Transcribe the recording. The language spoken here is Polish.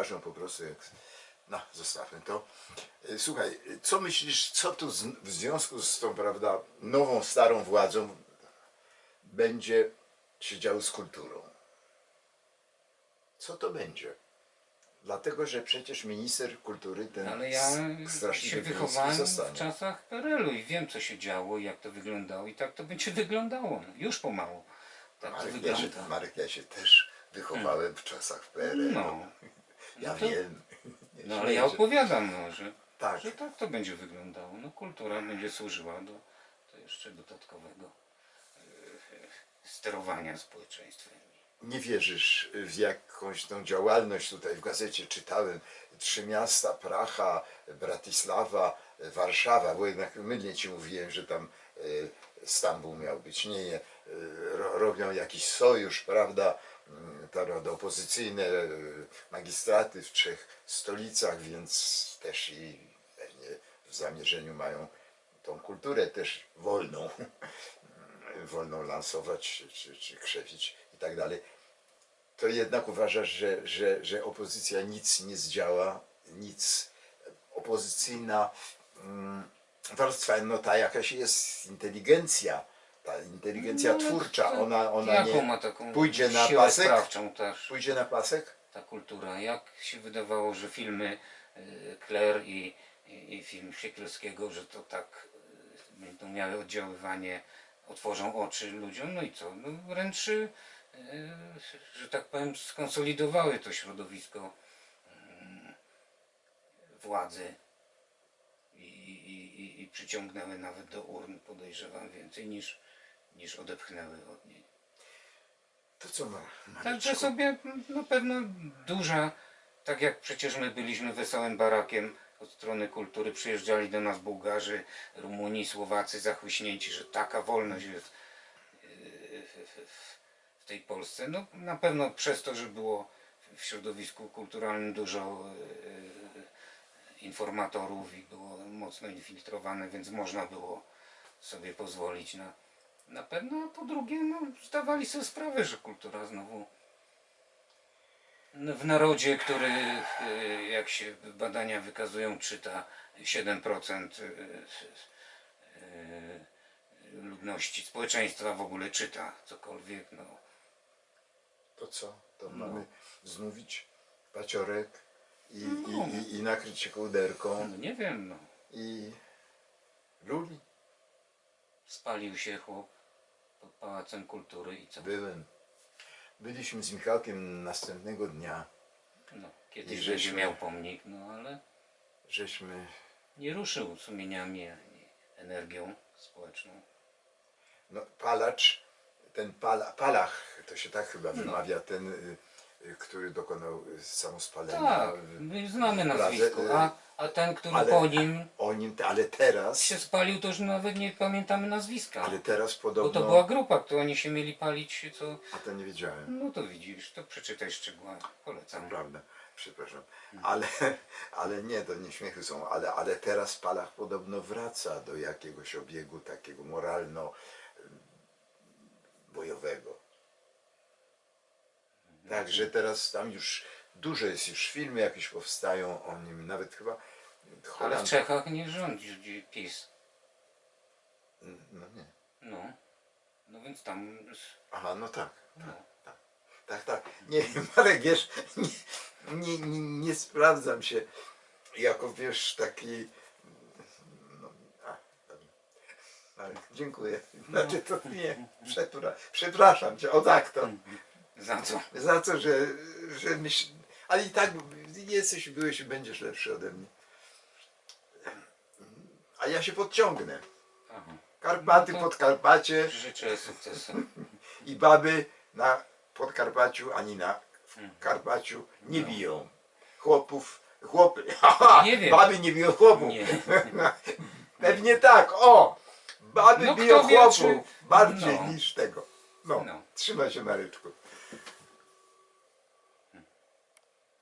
uważam po prostu jak... No, zostawmy to. E, Słuchaj, co myślisz, co tu z, w związku z tą, prawda, nową, starą władzą będzie się działo z kulturą? Co to będzie? Dlatego, że przecież minister kultury ten Ale ja się wychowałem zostanie. w czasach PRL-u i wiem co się działo jak to wyglądało i tak to będzie wyglądało. No, już pomału. Tak to Marek, ja się, wygląda. Marek, ja się też wychowałem w czasach PRL. No. Ja No to- wiem. No ale ja opowiadam, no, że, Tak. że tak to będzie wyglądało. No kultura będzie służyła do, do jeszcze dodatkowego e, sterowania społeczeństwem. nie wierzysz w jakąś tą działalność tutaj w gazecie czytałem trzy miasta, Praha, Bratysława, Warszawa, bo jednak mylnie ci mówiłem, że tam e, Stambuł miał być, nie, nie, e, ro, robią jakiś sojusz, prawda, mm, prawda, opozycyjne e, magistraty w trzech stolicach, więc też i pewnie w zamierzeniu mają tą kulturę też wolną wolną lansować, czy, czy, czy krzewić i tak dalej, to jednak uważasz, że, że, że opozycja nic nie zdziała, nic. Opozycyjna mm, warstwa, no ta jakaś jest inteligencja, ta inteligencja No, ale twórcza, to ona, ona nie ma taką pójdzie na pasek? sprawczą też pójdzie na pasek? ta kultura? Jak się wydawało, że filmy y, Claire i, i, i film Siekielskiego, że to tak y, będą miały oddziaływanie, otworzą oczy ludziom, no i co? No wręcz, y, że tak powiem, skonsolidowały to środowisko mm, władzy i, i, i, i przyciągnęły nawet do urn, podejrzewam, więcej niż, niż odepchnęły od niej. To co ma? Także sobie na pewno duża, tak jak przecież my byliśmy wesołym barakiem od strony kultury, przyjeżdżali do nas Bułgarzy, Rumuni, Słowacy zachłyśnięci, że taka wolność jest yy, w tej Polsce. No na pewno przez to, że było w środowisku kulturalnym dużo yy, informatorów i było mocno infiltrowane, więc można było sobie pozwolić na, na pewno, a po drugie no, zdawali sobie sprawę, że kultura znowu no, w narodzie, który y, jak się badania wykazują czyta 7% y, y, ludności, społeczeństwa w ogóle czyta cokolwiek, no To co? To No. mamy zmówić paciorek i, No. i, i, i nakryć się kołderką no nie wiem, no. i luli. Spalił się chłop pod Pałacem Kultury i co? Byłem. Byliśmy z Michałkiem następnego dnia, No, I kiedyś żeśmy- będzie miał pomnik, no ale żeśmy nie ruszył sumieniami ani energią społeczną. no, palacz, ten pala, palach, to się tak No. chyba wymawia, ten, y, y, który dokonał y, samospalenia. Tak, my znamy w Pradze, nazwisko, y, a, a ten, który ale- po nim O nim, ale teraz, się spalił, to już nawet nie pamiętamy nazwiska. ale teraz Bo podobno, to była grupa, którą oni się mieli palić, co... a to nie wiedziałem. No to widzisz, to przeczytaj szczegóły, polecam. Prawda, przepraszam. Ale, ale nie, to nie śmiechy są, ale, ale teraz Palach podobno wraca do jakiegoś obiegu takiego moralno bojowego. Także teraz tam już dużo jest już filmy jakieś powstają o nim, nawet chyba Ale w Holand... Czechach nie rządzi PiS. No nie. No, no więc tam... Aha, no tak. No. Tak, tak. Nie wiem, Marek, wiesz, nie, nie, nie, nie sprawdzam się jako, wiesz, taki... No, a. Marek, dziękuję. Znaczy to nie, przepra, przepraszam cię, o tak to. Za co? Za to, że, że myśl... Ale i tak jesteś, byłeś i będziesz lepszy ode mnie. A ja się podciągnę. Aha. Karpaty, No Podkarpacie Życzę sukcesu. i baby na Podkarpaciu ani na Karpaciu nie biją. Chłopów, chłopy, Nie wiem. baby nie biją chłopów. Nie. Pewnie tak, o! Baby No, biją kto wie, chłopów czy- bardziej no. niż tego. No, No. trzymaj się Maryczku.